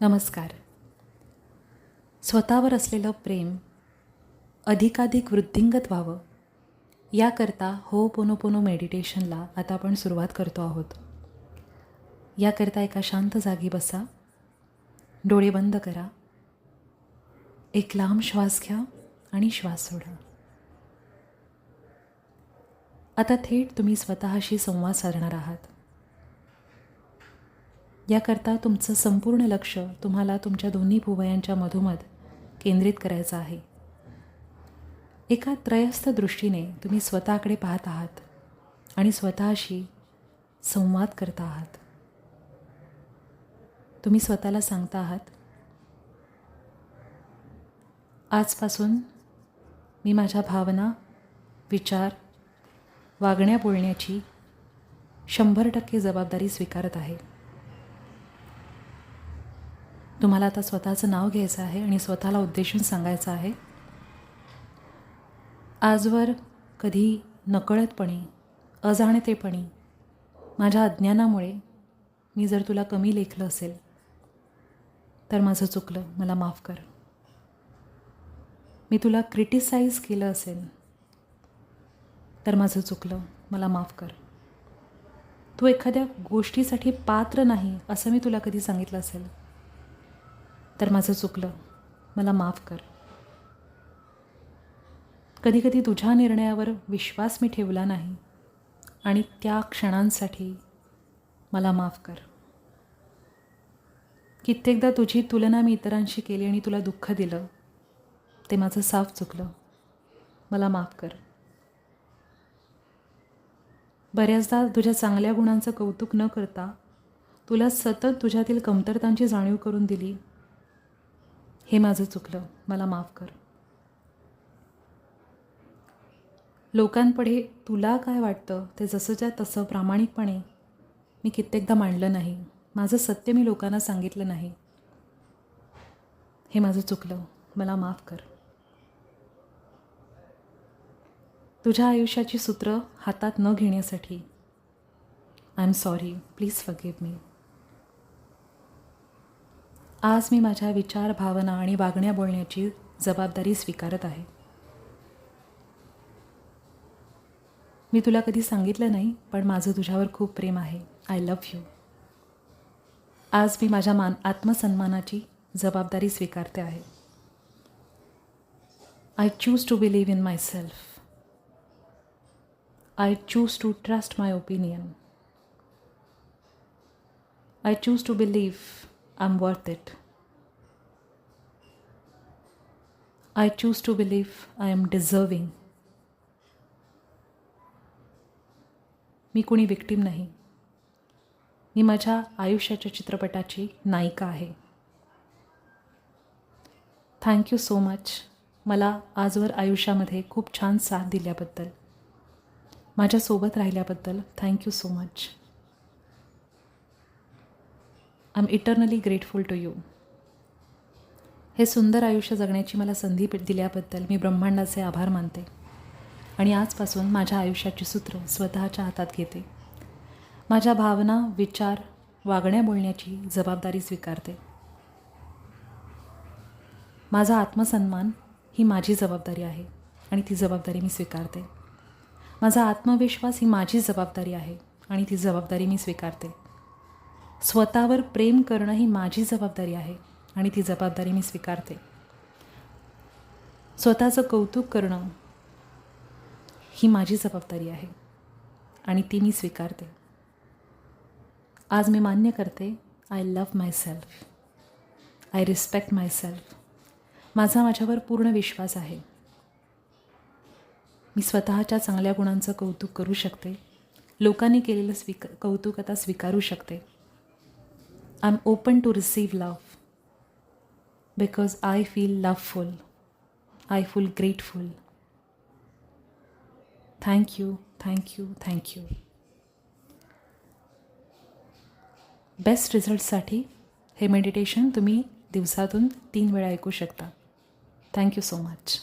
नमस्कार. स्वतःवर असलेलं प्रेम अधिकाधिक वृद्धिंगत व्हावं याकरता हो पोनो पोनो मेडिटेशनला आता आपण सुरुवात करतो आहोत. याकरता एका शांत जागी बसा डोळे बंद करा एक लांब श्वास घ्या आणि श्वास सोडा. आता थेट तुम्ही स्वतःशी संवाद साधणार आहात. याकरता तुमचं संपूर्ण लक्ष तुम्हाला तुमच्या दोन्ही भुवयांच्या मधोमध केंद्रित करायचं आहे. एका त्रयस्थ दृष्टीने तुम्ही स्वतःकडे पाहत आहात आणि स्वतःशी संवाद करत आहात. तुम्ही स्वतःला सांगता आहात आजपासून मी माझ्या भावना विचार वागण्या बोलण्याची शंभर टक्के जबाबदारी स्वीकारत आहे. तुम्हाला आता स्वतःचं नाव घ्यायचं आहे आणि स्वतःला उद्देशून सांगायचं आहे. आजवर कधी नकळतपणे अजाणतेपणी माझ्या अज्ञानामुळे मी जर तुला कमी लेखलं असेल तर माझं चुकलं. मला माफ कर. मी तुला क्रिटिसाईज केलं असेल तर माझं चुकलं. मला माफ कर. तू एखाद्या गोष्टीसाठी पात्र नाही असं मी तुला कधी सांगितलं असेल. तर माझं चुकलं. मला माफ कर. कधीकधी तुझ्या निर्णयावर विश्वास मी ठेवला नाही आणि त्या क्षणांसाठी मला माफ कर. कित्येकदा तुझी तुलना मी इतरांशी केली आणि तुला दुःख दिलं ते माझं साफ चुकलं. मला माफ कर. बऱ्याचदा तुझ्या चांगल्या गुणांचं कौतुक न करता तुला सतत तुझ्यातील कमतरतांची जाणीव करून दिली हे माझं चुकलं. मला माफ कर. लोकांपुढे तुला काय वाटतं? ते जसंच्या तसं प्रामाणिकपणे मी कित्येकदा मांडलं नाही. माझं सत्य मी लोकांना सांगितलं नाही. हे माझं चुकलं. मला माफ कर. तुझ्या आयुष्याची सूत्र हातात न घेण्यासाठी. I am sorry please forgive मी आज मी माझ्या विचार भावना आणि वागण्या बोलण्याची जबाबदारी स्वीकारत आहे. मी तुला कधी सांगितलं नाही पण माझं तुझ्यावर खूप प्रेम आहे. आय लव्ह यू आज मी माझ्या मान आत्मसन्मानाची जबाबदारी स्वीकारते आहे. I choose to believe in myself I choose to trust my opinion I choose to believe I worth it. It I choose to I I deserving. Deserving मी कुणी विक्टीम नाही. मी माझ्या आयुष्याच्या चित्रपटाची नायिका आहे. थँक्यू सो मच मला आजवर आयुष्यामध्ये खूप छान साथ दिल्याबद्दल. माझ्यासोबत राहिल्याबद्दल thank you so much I am eternally grateful to you हे सुंदर आयुष्य जगण्याची मला संधी दिल्याबद्दल मी ब्रह्मांडाचे आभार मानते. आणि आजपासून माझ्या आयुष्याची सूत्र स्वतःच्या हातात घेते. माझ्या भावना विचार वागण्या बोलण्याची जबाबदारी स्वीकारते. माझा आत्मसन्मान ही माझी जबाबदारी आहे आणि ती जबाबदारी मी स्वीकारते. माझा आत्मविश्वास ही माझी जबाबदारी आहे आणि ती जबाबदारी मी स्वीकारते. स्वतःवर प्रेम करणं ही माझी जबाबदारी आहे आणि ती जबाबदारी मी स्वीकारते. स्वतःचं कौतुक करणं ही माझी जबाबदारी आहे आणि ती मी स्वीकारते. आज मी मान्य करते I love myself I respect myself माझा माझ्यावर पूर्ण विश्वास आहे. मी स्वतःच्या चांगल्या गुणांचं कौतुक करू शकते. लोकांनी केलेलं स्वीक कौतुक आता स्वीकारू शकते. I am open to receive love because I feel loveful I feel grateful thank you thank you thank you best रिझल्टसाठी हे मेडिटेशन तुम्ही दिवसातून तीन वेळा ऐकू शकता थँक्यू सो मच